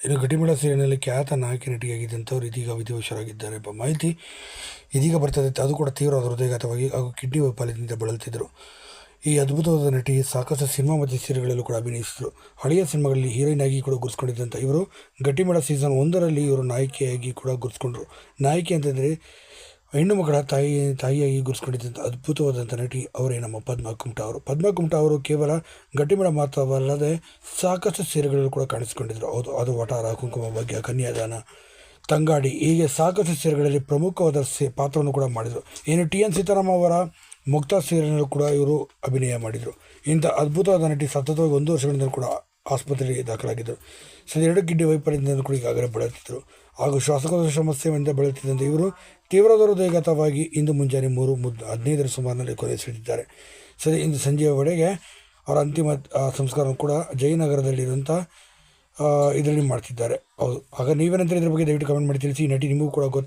ಇನ್ನು ಗಟ್ಟಿಮೇಳ ಸೀರಿಯಲ್ನಲ್ಲಿ ಖ್ಯಾತ ನಾಯಕಿ ನಟಿಯಾಗಿದ್ದಂಥವ್ರು ಇದೀಗ ವಿಧಿವಶರಾಗಿದ್ದಾರೆ ಎಂಬ ಮಾಹಿತಿ ಇದೀಗ ಬರ್ತದೆ. ಅದು ಕೂಡ ತೀವ್ರವಾದ ಹೃದಯಘಾತವಾಗಿ ಹಾಗೂ ಕಿಡ್ನಿ ವೈಫಲ್ಯದಿಂದ ಬಳಲುತ್ತಿದ್ದರು. ಈ ಅದ್ಭುತವಾದ ನಟಿ ಸಾಕಷ್ಟು ಸಿನಿಮಾ ಮತ್ತು ಸೀರೆಗಳಲ್ಲೂ ಕೂಡ ಅಭಿನಯಿಸಿದರು. ಹಳೆಯ ಸಿನಿಮಾಗಳಲ್ಲಿ ಹೀರೋಯಿನ್ ಆಗಿ ಕೂಡ ಗುರುಸ್ಕೊಂಡಿದ್ದಂಥ ಇವರು ಗಟ್ಟಿಮಡ ಸೀಸನ್ ಒಂದರಲ್ಲಿ ಇವರು ನಾಯಕಿಯಾಗಿ ಕೂಡ ಗುರುಸ್ಕೊಂಡ್ರು ನಾಯಕಿ ಅಂತಂದರೆ ಹೆಣ್ಣು ಮಕ್ಕಳ ತಾಯಿ, ತಾಯಿಯಾಗಿ ಗುರುಸ್ಕೊಂಡಿದ್ದಂಥ ಅದ್ಭುತವಾದಂಥ ನಟಿ ಅವರೇ ನಮ್ಮ ಪದ್ಮಾ ಕುಮಟಾ ಅವರು. ಪದ್ಮಾ ಕುಮಟಾ ಅವರು ಕೇವಲ ಗಟ್ಟಿಮಡ ಮಾತ್ರವಲ್ಲದೆ ಸಾಕಷ್ಟು ಸೀರೆಗಳಲ್ಲೂ ಕೂಡ ಕಾಣಿಸಿಕೊಂಡಿದ್ದರು. ಹೌದು, ಅದು ವಟಾರ, ಕುಂಕುಮ ಭಾಗ್ಯ ಕನ್ಯಾದಾನ, ತಂಗಾಡಿ ಹೀಗೆ ಸಾಕಷ್ಟು ಸೀರೆಗಳಲ್ಲಿ ಪ್ರಮುಖವಾದ ಸೇ ಪಾತ್ರವನ್ನು ಕೂಡ ಮಾಡಿದರು. ಏನು ಟಿ ಎನ್ ಸೀತಾರಾಮ ಅವರ ಮುಕ್ತ ಸೀರೆಯಲ್ಲೂ ಕೂಡ ಇವರು ಅಭಿನಯ ಮಾಡಿದರು. ಇಂಥ ಅದ್ಭುತವಾದ ನಟಿ ಸತತವಾಗಿ ಒಂದು ವರ್ಷಗಳಿಂದಲೂ ಕೂಡ ಆಸ್ಪತ್ರೆಗೆ ದಾಖಲಾಗಿದ್ದರು. ಸದ್ಯ ಎರಡು ಕಿಡ್ನಿ ವೈಫಲ್ಯದಿಂದ ಕೂಡ ಈಗಾಗಲೇ ಬಳಲುತ್ತಿದ್ದರು ಹಾಗೂ ಶ್ವಾಸಕೋಶ ಸಮಸ್ಯೆಯಿಂದ ಬಳಲುತ್ತಿದ್ದಂತೆ ಇವರು ತೀವ್ರ ಹೃದಯಘಾತವಾಗಿ ಇಂದು ಮುಂಜಾನೆ ಮೂರು ಮುದ್ ಹದಿನೈದರ ಸುಮಾರಿನಲ್ಲಿ ಕೊನೆಯುಸಿಟ್ಟಿದ್ದಾರೆ ಸರಿ ಇಂದು ಸಂಜೆಯ ವೇಳೆಗೆ ಅವರ ಅಂತಿಮ ಆ, ಸಂಸ್ಕಾರವನ್ನು ಕೂಡ ಜಯನಗರದಲ್ಲಿರುವಂಥ ಇದರಲ್ಲಿ ಮಾಡ್ತಿದ್ದಾರೆ. ಹೌದು. ಆಗ ನೀವೇನಂತ ಇದ್ರ ಬಗ್ಗೆ ದಯವಿಟ್ಟು ಕಮೆಂಟ್ ಮಾಡಿ ತಿಳಿಸಿ. ನಟಿ ನಿಮಗೂ ಕೂಡ ಗೊತ್ತಾ?